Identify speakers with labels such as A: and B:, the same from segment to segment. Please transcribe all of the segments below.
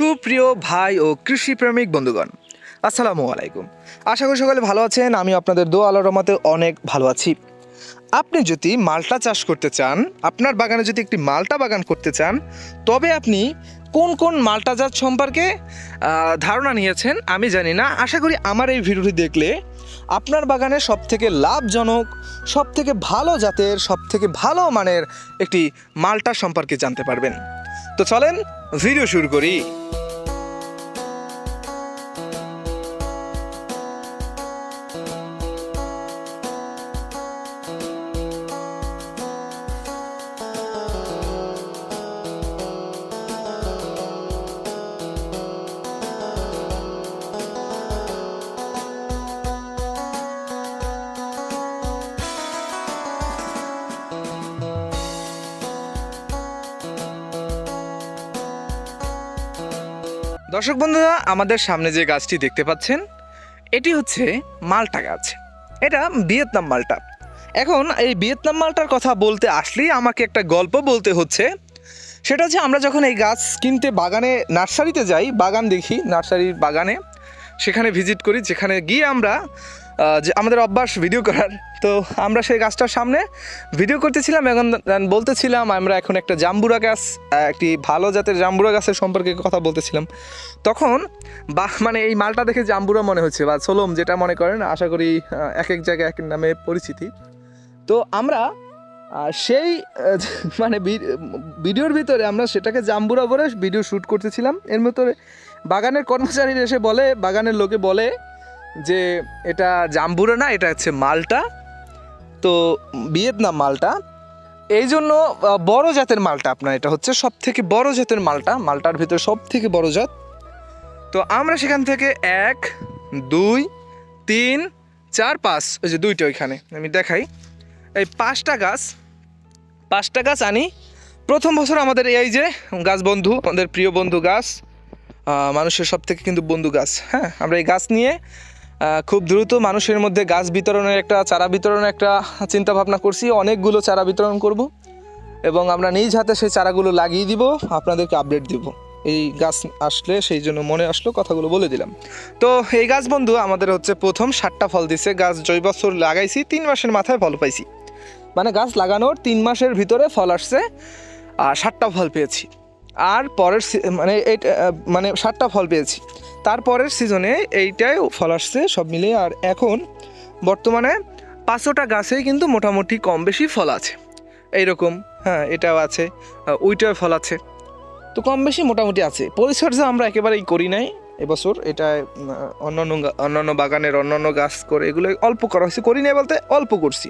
A: সুপ্রিয় ভাই ও কৃষিপ্রেমিক বন্ধুগণ, আসসালামু আলাইকুম। আশা করি সকলে ভালো আছেন আমি আপনাদের দো আলোর রহমতে অনেক ভালো আছি। আপনি যদি মালটা চাষ করতে চান, আপনার বাগানে যদি একটি মালটা বাগান করতে চান, তবে আপনি কোন কোন মালটা জাত সম্পর্কে ধারণা নিয়েছেন আমি জানি না। আশা করি আমার এই ভিডিওটি দেখলে আপনার বাগানে সব থেকে লাভজনক সব থেকে ভালো জাতের সব থেকে ভালো মানের একটি মালটা সম্পর্কে জানতে পারবেন। তো চলেন ভিডিও শুরু করি। দর্শক বন্ধুরা, আমাদের সামনে যে গাছটি দেখতে পাচ্ছেন, এটি হচ্ছে মালটা গাছ। এটা ভিয়েতনাম মালটা। এখন এই ভিয়েতনাম মালটার কথা বলতে আসলেই আমাকে একটা গল্প বলতে হচ্ছে। সেটা হচ্ছে আমরা যখন এই গাছ কিনতে বাগানে, নার্সারিতে যাই, বাগান দেখি, নার্সারির বাগানে। সেখানে ভিজিট করি, যেখানে গিয়ে আমরা যে আমাদের অভ্যাস ভিডিও করার। তো আমরা সেই গাছটার সামনে ভিডিও করতেছিলাম, এখন বলতেছিলাম, আমরা এখন একটা জাম্বুরা গাছ একটি ভালো জাতের জাম্বুরা গাছের সম্পর্কে কথা বলতেছিলাম। তখন বা মানে এই মালটা দেখে জাম্বুরা মনে হচ্ছে, বা সোলম যেটা মনে করেন, আশা করি এক এক জায়গায় এক নামে পরিচিতি। তো আমরা সেই মানে ভিডিওর ভিতরে আমরা সেটাকে জাম্বুরা বলে ভিডিও শ্যুট করতেছিলাম। এর ভিতরে বাগানের কর্মচারী এসে বলে, বাগানের লোকে বলে যে এটা জাম্বুরা না, এটা হচ্ছে মালটা। তো ভিয়েতনাম মালটা। এই জন্য বড় জাতের মালটা আপনার, এটা হচ্ছে সব থেকে বড় জাতের মালটা, মালটার ভিতরে সব থেকে বড় জাত। তো আমরা সেখান থেকে এক, দুই, তিন, চার, পাঁচ ওই যে দুইটা ওইখানে, আমি দেখাই। এই পাঁচটা গাছ পাঁচটা গাছ আনি। প্রথম বছর আমাদের এই যে গাছ বন্ধু, আমাদের প্রিয় বন্ধু গাছ মানুষের সব থেকে কিন্তু বন্ধু গাছ হ্যাঁ? আমরা এই গাছ নিয়ে খুব দ্রুত মানুষের মধ্যে গাছ বিতরণের একটা, চারা বিতরণের একটা চিন্তা ভাবনা করছি। অনেকগুলো চারা বিতরণ করব এবং আমরা নিজ হাতে সেই চারাগুলো লাগিয়ে দিব, আপনাদেরকে আপডেট দিব। এই গাছ আসলে সেই জন্য মনে আসলো, কথাগুলো বলে দিলাম। তো এই গাছ বন্ধু, আমাদের হচ্ছে প্রথম সাতটা ফল দিছে। গাছ জৈ বছর লাগাইছি, তিন মাসের মাথায় ফল পাইছি। মানে গাছ লাগানোর তিন মাসের ভিতরে ফল আসছে, আর সাতটা ফল পেয়েছি। আর পরের মানে মানে সাতটা ফল পেয়েছি। তারপরের সিজনে এইটাই ফল আসছে, সব মিলিয়ে আর এখন বর্তমানে পাঁচশোটা গাছেই কিন্তু মোটামুটি কম বেশি ফল আছে। এইরকম হ্যাঁ এটাও আছে ওইটাও ফল আছে। তো কম বেশি মোটামুটি আছে। পরিচর্যা আমরা একেবারেই করি নাই এবছর। এটা অন্যান্য অন্যান্য বাগানের অন্যান্য গাছ করে এগুলো অল্প করা হয়েছে। করি নাই বলতে অল্প করছি।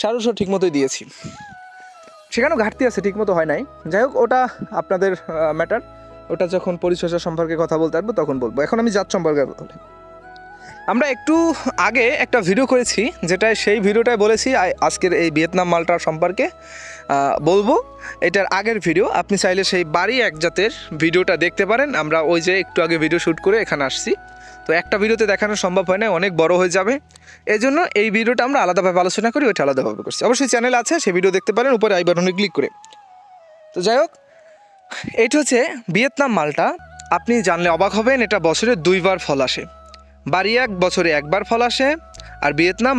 A: সারও সব ঠিক মতোই দিয়েছি। সেখানেও ঘাটতি আছে ঠিক মতো হয় নাই। যাই হোক, ওটা আপনাদের ম্যাটার ওটা যখন পরিচর্যা সম্পর্কে কথা বলতে পারব, তখন বলব। এখন আমি জাত সম্পর্কে বলি। আমরা একটু আগে একটা ভিডিও করেছি যেটা সেই ভিডিওটায় বলেছি আজকের এই ভিয়েতনাম মালটার সম্পর্কে। বলব, এটার আগের ভিডিও আপনি চাইলে সেই বাড়ি এক জাতের ভিডিওটা দেখতে পারেন। আমরা ওই যে একটু আগে ভিডিও শ্যুট করে এখানে আসছি। তো একটা ভিডিওতে দেখানো সম্ভব হয় না, অনেক বড় হয়ে যাবে। এই জন্য এই ভিডিওটা আমরা আলাদাভাবে আলোচনা করি, ওইটা আলাদাভাবে করছি। অবশ্যই চ্যানেল আছে, সেই ভিডিও দেখতে পারেন, উপরে আই বাটনে ক্লিক করে। তো যাই হোক এইটা হচ্ছে ভিয়েতনাম মালটা। আপনি জানলে অবাক হবেন, এটা বছরে দুইবার ফল আসে। বাড়ি এক, বছরে একবার ফল আসে, আর ভিয়েতনাম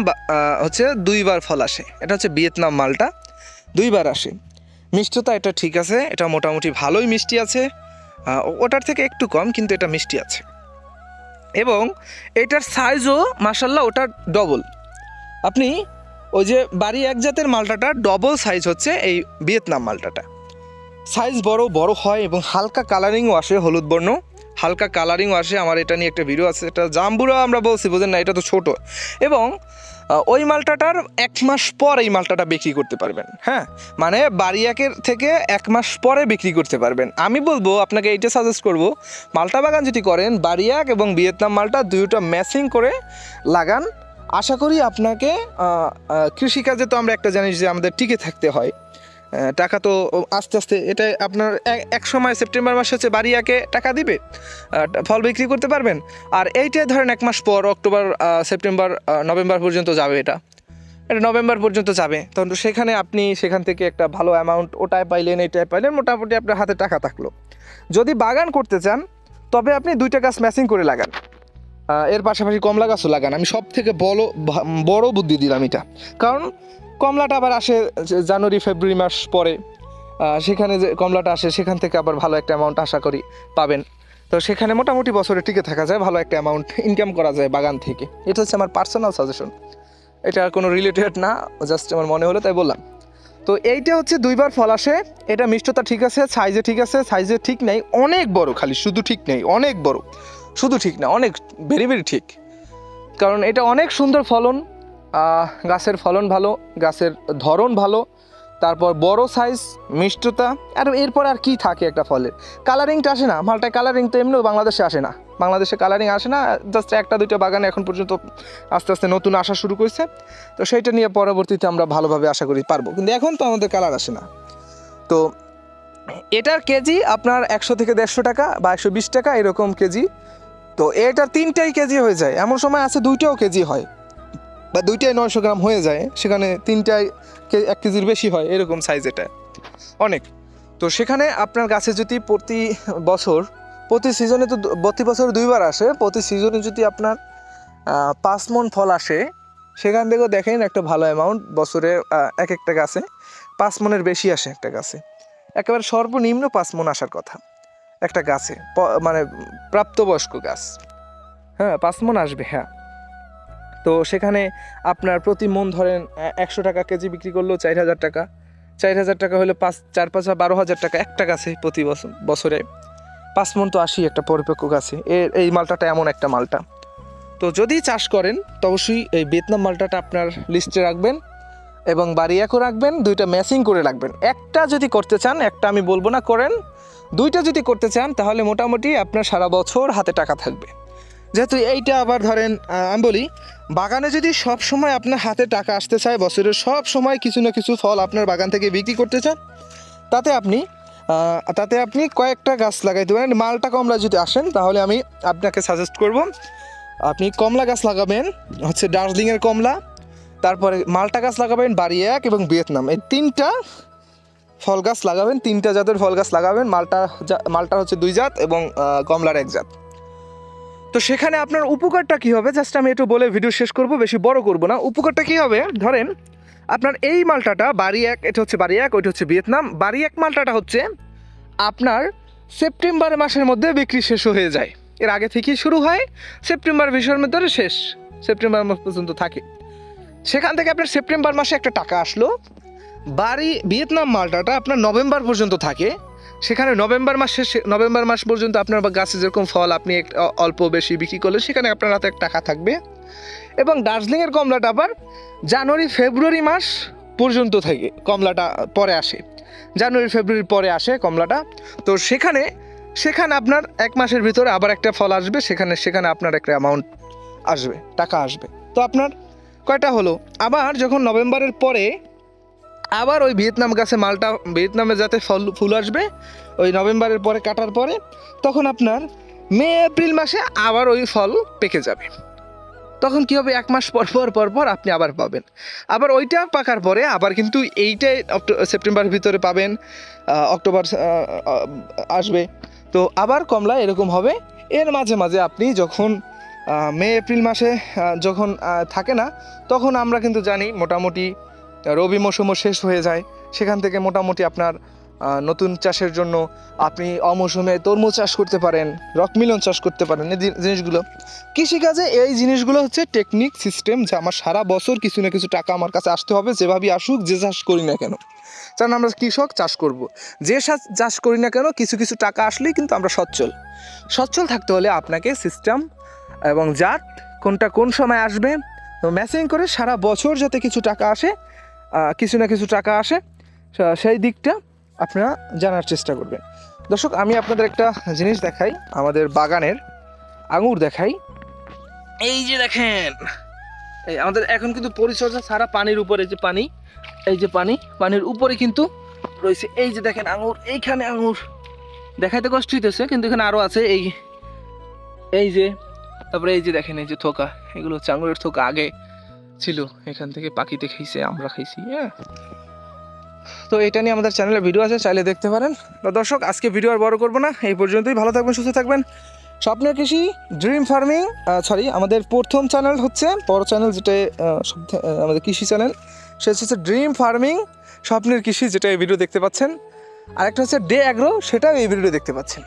A: হচ্ছে দুইবার ফল আসে। এটা হচ্ছে ভিয়েতনাম মালটা, দুইবার আসে। মিষ্টতা এটা ঠিক আছে, এটা মোটামুটি ভালোই মিষ্টি আছে। ওটার থেকে একটু কম, কিন্তু এটা মিষ্টি আছে। এবং এটার সাইজও মাসাল্লাহ ওটার ডবল আপনি ওই যে বাড়ি এক জাতের মালটাটা ডবল সাইজ হচ্ছে এই ভিয়েতনাম মালটাটা। সাইজ বড় বড় হয় এবং হালকা কালারিংও আসে, হলুদ বর্ণ। হালকা কালারিংও আসে, আমার এটা নিয়ে একটা ভিডিও আছে, এটা জাম্বুরা আমরা বলছি, বুঝেন না, এটা তো ছোট। এবং ওই মালটাটার এক মাস পর এই মালটাটা বিক্রি করতে পারবেন হ্যাঁ? মানে বাড়ি একের থেকে এক মাস পরে বিক্রি করতে পারবেন। আমি বলব, আপনাকে এইটা সাজেস্ট করব, মালটা বাগান যদি করেন বাড়ি এক এবং ভিয়েতনাম মালটা দুইটা ম্যাচিং করে লাগান। আশা করি আপনাকে কৃষিকাজে তো আমরা একটা জানিস যে আমাদের টিকে থাকতে হয়। টাকা তো আস্তে আস্তে এটা আপনার এক- সময় সেপ্টেম্বর মাসে হচ্ছে বাড়ি একে টাকা দিবে ফল বিক্রি করতে পারবেন। আর এইটাই ধরেন এক মাস পর অক্টোবর সেপ্টেম্বর নভেম্বর পর্যন্ত যাবে এটা। এটা নভেম্বর পর্যন্ত যাবে। তখন সেখানে আপনি সেখান থেকে একটা ভালো অ্যামাউন্ট ওটায় পাইলেন, এইটায় পাইলেন, মোটামুটি আপনার হাতে টাকা থাকল। যদি বাগান করতে চান, তবে আপনি দুইটা গাছ ম্যাচিং করে লাগান। এর পাশাপাশি কমলা গাছও লাগান। আমি সব থেকে বড় বড় বুদ্ধি দিলাম এটা। কারণ কমলাটা আবার আসে জানুয়ারি, ফেব্রুয়ারি মাস পরে। সেখানে যে কমলাটা আসে, সেখান থেকে আবার ভালো একটা অ্যামাউন্ট আশা করি পাবেন। তো সেখানে মোটামুটি বছরে টিকে থাকা যায়, ভালো একটা অ্যামাউন্ট ইনকাম করা যায় বাগান থেকে। এটা হচ্ছে আমার পার্সোনাল সাজেশন এটা কোনো রিলেটেড না জাস্ট আমার মনে হলো তাই বললাম। তো এইটা হচ্ছে দুইবার ফল আসে, এটা মিষ্টতা ঠিক আছে সাইজে ঠিক আছে সাইজে ঠিক নেই, অনেক বড় খালি, শুধু ঠিক নেই, অনেক বড়। শুধু ঠিক না, অনেক ভেরি ভেরি ঠিক। কারণ এটা অনেক সুন্দর ফলন গাছের ফলন ভালো, গাছের ধরন ভালো, তারপর বড় সাইজ মিষ্টতা, আর এরপর আর কি থাকে একটা ফলের? কালারিংটা আসে না, মালটায় কালারিং তো এমনিও বাংলাদেশে আসে না। বাংলাদেশে কালারিং আসে না জাস্ট একটা, দুইটা বাগানে এখন পর্যন্ত আস্তে আস্তে নতুন আসা শুরু করছে। তো সেইটা নিয়ে পরবর্তীতে আমরা ভালোভাবে আশা করি পারব। কিন্তু এখন তো আমাদের কালার আসে না। তো এটার কেজি আপনার একশো থেকে দেড়শো টাকা বা একশো বিশ টাকা এরকম কেজি। তো এটার তিনটাই কেজি হয়ে যায়। এমন সময় আছে দুইটাও কেজি হয়। বা দুইটাই নয়শো গ্রাম হয়ে যায়, সেখানে তিনটায় এক কেজির বেশি হয়, এরকম সাইজ এটা। অনেক। তো সেখানে আপনার গাছে যদি প্রতি বছর, প্রতি সিজনে তো প্রতি বছর দুইবার আসে, প্রতি সিজনে যদি আপনার পাঁচ মন ফল আসে, সেখান থেকেও দেখেন একটা ভালো অ্যামাউন্ট বছরে এক একটা গাছে পাঁচ মনের বেশি আসে একটা গাছে। একেবারে সর্বনিম্ন পাঁচ মন আসার কথা, একটা গাছে মানে প্রাপ্তবয়স্ক গাছ। হ্যাঁ পাঁচ মন আসবে হ্যাঁ। তো সেখানে আপনার প্রতি মন ধরেন একশো টাকা কেজি বিক্রি করলেও চার হাজার টাকা। চার হাজার টাকা হলে পাঁচ, চার পাঁচ বারো হাজার টাকা, একটা গাছে প্রতি বছর বছরে। পাঁচ মন তো আসি একটা পরিপক্ক গাছে। এর এই মালটাটা এমন একটা মালটা। তো যদি চাষ করেন, তো অবশ্যই এই ভিয়েতনাম মালটাটা আপনার লিস্টে রাখবেন এবং বাড়িয়াকও রাখবেন, দুইটা ম্যাচিং করে রাখবেন। একটা যদি করতে চান, একটা আমি বলব না, করেন। দুইটা যদি করতে চান, তাহলে মোটামুটি আপনার সারা বছর হাতে টাকা থাকবে। যেহেতু এইটা আবার ধরেন আমি বলি, বাগানে যদি সব সময় আপনার হাতে টাকা আসতে চায়, বছরের সব সময় কিছু না কিছু ফল আপনার বাগান থেকে বিক্রি করতে চান, তাতে আপনি তাতে আপনি কয়েকটা গাছ লাগাইতে পারেন। মালটা কমলা যদি আসেন, তাহলে আমি আপনাকে সাজেস্ট করব, আপনি কমলা গাছ লাগাবেন, হচ্ছে দার্জিলিংয়ের কমলা, তারপরে মালটা গাছ লাগাবেন বাড়ি এক এবং ভিয়েতনাম। এই তিনটা ফল গাছ লাগাবেন, তিনটা জাতের ফল গাছ লাগাবেন, মালটা মালটা হচ্ছে দুই জাত এবং কমলার এক জাত। তো সেখানে আপনার উপকারটা কী হবে? জাস্ট আমি একটু বলে ভিডিও শেষ করব, বেশি বড় করব না। উপকারটা কী হবে? ধরেন, আপনার এই মালটাটা বাড়ি এক, এটা হচ্ছে বাড়ি এক, ওইটা হচ্ছে ভিয়েতনাম। বাড়ি এক মালটাটা হচ্ছে আপনার সেপ্টেম্বর মাসের মধ্যে বিক্রি শেষ হয়ে যায়। এর আগে থেকেই শুরু হয়, সেপ্টেম্বর মাসের মধ্যে শেষ, সেপ্টেম্বর মাস পর্যন্ত থাকে। সেখান থেকে আপনার সেপ্টেম্বর মাসে একটা টাকা আসলো। বাড়ি ভিয়েতনাম মালটাটা আপনার নভেম্বর পর্যন্ত থাকে। সেখানে নভেম্বর মাসে নভেম্বর মাস পর্যন্ত আপনার বা গাছে যেরকম ফল আপনি অল্প বেশি বিক্রি করলে সেখানে আপনার হাতে টাকা থাকবে। এবং দার্জিলিংয়ের কমলাটা আবার জানুয়ারি, ফেব্রুয়ারি মাস পর্যন্ত থাকে, কমলাটা পরে আসে। জানুয়ারি, ফেব্রুয়ারি পরে আসে কমলাটা। তো সেখানে সেখানে আপনার এক মাসের ভিতরে আবার একটা ফল আসবে, সেখানে সেখানে আপনার একটা অ্যামাউন্ট আসবে, টাকা আসবে। তো আপনার কয়টা হলো? আবার যখন নভেম্বরের পরে আবার ওই ভিয়েতনাম গাছে মালটা, ভিয়েতনামে যাতে ফল, ফুল আসবে, ওই নভেম্বরের পরে কাটার পরে, তখন আপনার মে, এপ্রিল মাসে আবার ওই ফল পেকে যাবে। তখন কি হবে? এক মাস পর পর পর পর আপনি আবার পাবেন। আবার ওইটা পাকার পরে আবার কিন্তু এইটাই সেপ্টেম্বরের ভিতরে পাবেন অক্টোবর আসবে। তো আবার কমলা এরকম হবে। এর মাঝে মাঝে আপনি যখন মে, এপ্রিল মাসে যখন থাকে না, তখন আমরা কিন্তু জানি মোটামুটি রবি মৌসুমও শেষ হয়ে যায়। সেখান থেকে মোটামুটি আপনার নতুন চাষের জন্য আপনি অমৌসুমে তরমুজ চাষ করতে পারেন রকমিলন চাষ করতে পারেন, এই জিনিসগুলো। কৃষিকাজে এই জিনিসগুলো হচ্ছে টেকনিক সিস্টেম যে আমার সারা বছর কিছু না কিছু টাকা আমার কাছে আসতে হবে, যেভাবেই আসুক, যে চাষ করি না কেন। কারণ আমরা কৃষক, চাষ করব। যে চাষ করি না কেন, কিছু কিছু টাকা আসলেই কিন্তু আমরা সচ্ছল। সচ্ছল থাকতে হলে আপনাকে সিস্টেম এবং জাত, কোনটা কোন সময় আসবে, তো ম্যাচিং করে সারা বছর যাতে কিছু টাকা আসে কিছু না কিছু টাকা আসে সেই দিকটা আপনারা জানার চেষ্টা করবেন। দর্শক, আমি আপনাদের একটা জিনিস দেখাই, আমাদের বাগানের আঙুর দেখাই। এই যে দেখেন, এই আমাদের এখন কিন্তু পরিচর্যা সারা পানির উপরে যে পানি, এই যে পানি, পানির উপরে কিন্তু রয়েছে। এই যে দেখেন আঙুর, এইখানে আঙুর। দেখাইতে কষ্ট হইতেছে, কিন্তু এখানে আরও আছে এই এই যে, তারপরে এই যে দেখেন, এই যে থোকা, এগুলো হচ্ছে আঙুরের থোকা আগে। ছিল। এখান থেকে পাখিতে খেয়েছে, আমরা খেয়েছি হ্যাঁ। তো এটা নিয়ে আমাদের চ্যানেলে ভিডিও আছে, চাইলে দেখতে পারেন। তো দর্শক, আজকে ভিডিও আর বড় করব না। এই পর্যন্তই, ভালো থাকবেন, সুস্থ থাকবেন। স্বপ্নের কৃষি ড্রিম ফার্মিং সরি আমাদের প্রথম চ্যানেল হচ্ছে বড় চ্যানেল যেটা আমাদের কৃষি চ্যানেল সেটা হচ্ছে ড্রিম ফার্মিং স্বপ্নের কৃষি, যেটা এই ভিডিও দেখতে পাচ্ছেন। আরেকটা হচ্ছে ডে অ্যাগ্রো সেটাও এই ভিডিও দেখতে পাচ্ছেন।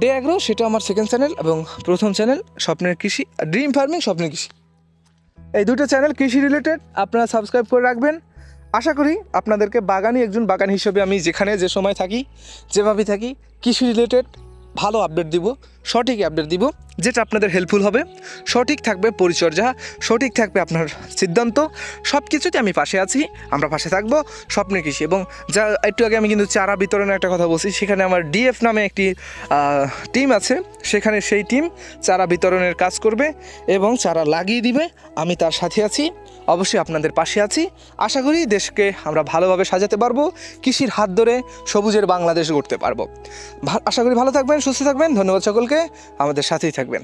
A: ডে অ্যাগ্রো সেটা আমার সেকেন্ড চ্যানেল এবং প্রথম চ্যানেল স্বপ্নের কৃষি ড্রিম ফার্মিং স্বপ্নের কৃষি। এই দুটো চ্যানেল কৃষি রিলেটেড, আপনারা সাবস্ক্রাইব করে রাখবেন। আশা করি আপনাদেরকে বাগানি একজন বাগান হিসেবে আমি যেখানে যে সময় থাকি যেভাবে থাকি, কৃষি রিলেটেড ভালো আপডেট দিব। সঠিক আপডেট দিব, যেটা আপনাদের হেল্পফুল হবে। সঠিক থাকবে পরিচর্যা, সঠিক থাকবে আপনার সিদ্ধান্ত সব কিছুতে আমি পাশে আছি, আমরা পাশে থাকব স্বপ্নের কৃষি। এবং যা, একটু আগে আমি কিন্তু চারা বিতরণের একটা কথা বলছি, সেখানে আমার ডিএফ নামে একটি টিম আছে, সেখানে সেই টিম চারা বিতরণের কাজ করবে এবং চারা লাগিয়ে দিবে, আমি তার সাথে আছি, অবশ্যই আপনাদের পাশে আছি। আশা করি দেশকে আমরা ভালোভাবে সাজাতে পারব, কৃষির হাত ধরে সবুজের বাংলাদেশ গড়তে পারব। আশা করি ভালো থাকবেন, সুস্থ থাকবেন, ধন্যবাদ সকলকে। আমাদের সাথেই থাকবেন।